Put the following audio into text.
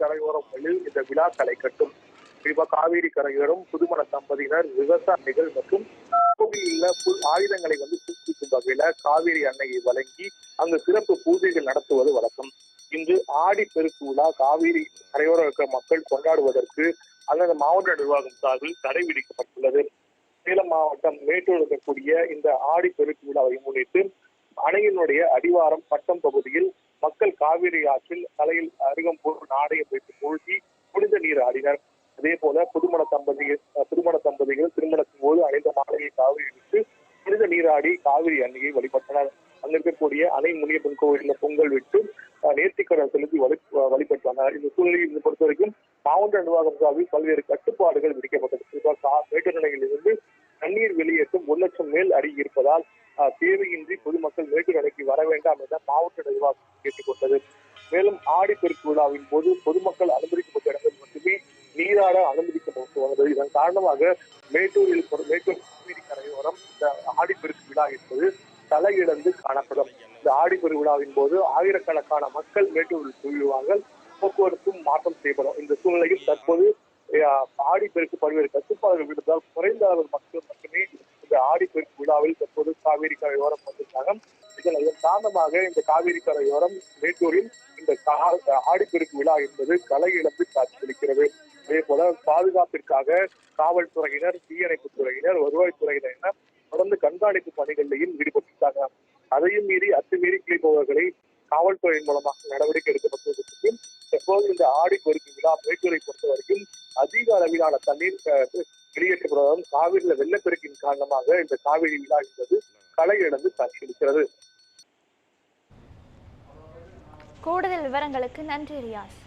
கரையோரங்களில் இந்த விழா களை கட்டும் குறிப்பா காவேரி கரையோரம் புதுமண தம்பதியினர் விவசாயிகள் மற்றும் கோவிலில் புல் ஆயுதங்களை வந்து புதுப்பிக்கும் வகையில காவேரி அன்னையை வழங்கி அங்கு சிறப்பு பூஜைகள் நடத்துவது வழக்கம். இன்று ஆடி பெருக்கு விழா காவேரி கரையோரம் இருக்கிற மக்கள் கொண்டாடுவதற்கு அந்தந்த மாவட்ட நிர்வாகம் சார்பில் தடை விதிக்கப்பட்டுள்ளது. சேலம் மாவட்டம் மேட்டூர் இருக்கக்கூடிய இந்த ஆடி பெருக்கு விழாவை முன்னிட்டு அணையினுடைய அடிவாரம் பட்டம் பகுதியில் மக்கள் காவிரி ஆற்றில் தலையில் அருகம்பூர் நாடையை வைத்து மூழ்கி புனித நீர் ஆடினர். அதே போல புதுமண தம்பதிகள் திருமண தம்பதிகள் திருமணத்தின் போது அணிந்த மாலையை காவிரி விட்டு புனித நீராடி காவிரி அன்னையை வழிபட்டனர். அங்க இருக்கக்கூடிய அணை முனியப்பன் கோவிலில் பொங்கல் விட்டு அஹ், நேர்த்திக்கடன் செலுத்தி வழி வழிபட்டனர் இந்த சூழ்நிலையை இதை பொறுத்த வரைக்கும் மாவட்ட நிர்வாகம் சார்பில் பல்வேறு கட்டுப்பாடுகள் விதிக்கப்பட்டது. குறிப்பாக கா- மேட்டூர் தண்ணீர் வெளியேற்றும் ஒரு லட்சம் மேல் அடி இருப்பதால் அஹ், தேவையின்றி பொதுமக்கள் மேட்டூர் அணைக்கு வர வேண்டாம் என மாவட்ட நிர்வாகம் மேலும் ஆடிப்பெருக்கு விழாவின் போது பொதுமக்கள் அனுமதிக்கப்பட்ட இடங்கள் மட்டுமே நீராட அனுமதிக்கப்பட்டு வந்தது இதன் காரணமாக மேட்டூரில் மேட்டூர் காவிரி கரையோரம் இந்த ஆடிப்பெருக்கு விழா என்பது தலையிழந்து காணப்படும். இந்த ஆடிப்பெரு விழாவின் போது ஆயிரக்கணக்கான மக்கள் மேட்டூரில் குவிவார்கள். போக்குவரத்தும் மாற்றம் செய்யப்படும். இந்த சூழ்நிலையில் தற்போது ஆடிப்பெருக்கு பல்வேறு கட்டுப்பாடுகள் விடுத்தால் குறைந்த அளவு மக்கள் மட்டுமே இந்த ஆடிப்பெருக்கு விழாவில் தற்போது காவேரி கரையோரம் வந்திருக்காங்க இதன் காரணமாக இந்த காவிரி கரையோரம் மேட்டூரில் இந்த கா- ஆடிப்பெருக்கு விழா என்பது கலை இழந்து காட்சியளிக்கிறது. அதே போல பாதுகாப்பிற்காக காவல்துறையினர் தீயணைப்பு துறையினர் வருவாய்த்துறையினர் என தொடர்ந்து கண்காணிப்பு பணிகளிலையும் ஈடுபட்டிருக்காங்க. அதையும் மீறி அத்துமீறி கிளிப்பவர்களை காவல்துறையின் மூலமாக நடவடிக்கை எடுக்கப்பட்டிருக்கு எப்போது இந்த ஆடி பெருக்கு விழா மேட்டூரை பொறுத்த வரைக்கும் அதிக அளவிலான தண்ணீர் வெளியேற்றப்படுவதும் காவிரியில வெள்ளப்பெருக்கின் காரணமாக இந்த காவிரி விழா என்பது களை இழந்து காட்சியளிக்கிறது கூடுதல் விவரங்களுக்கு நன்றி ரியாஸ்.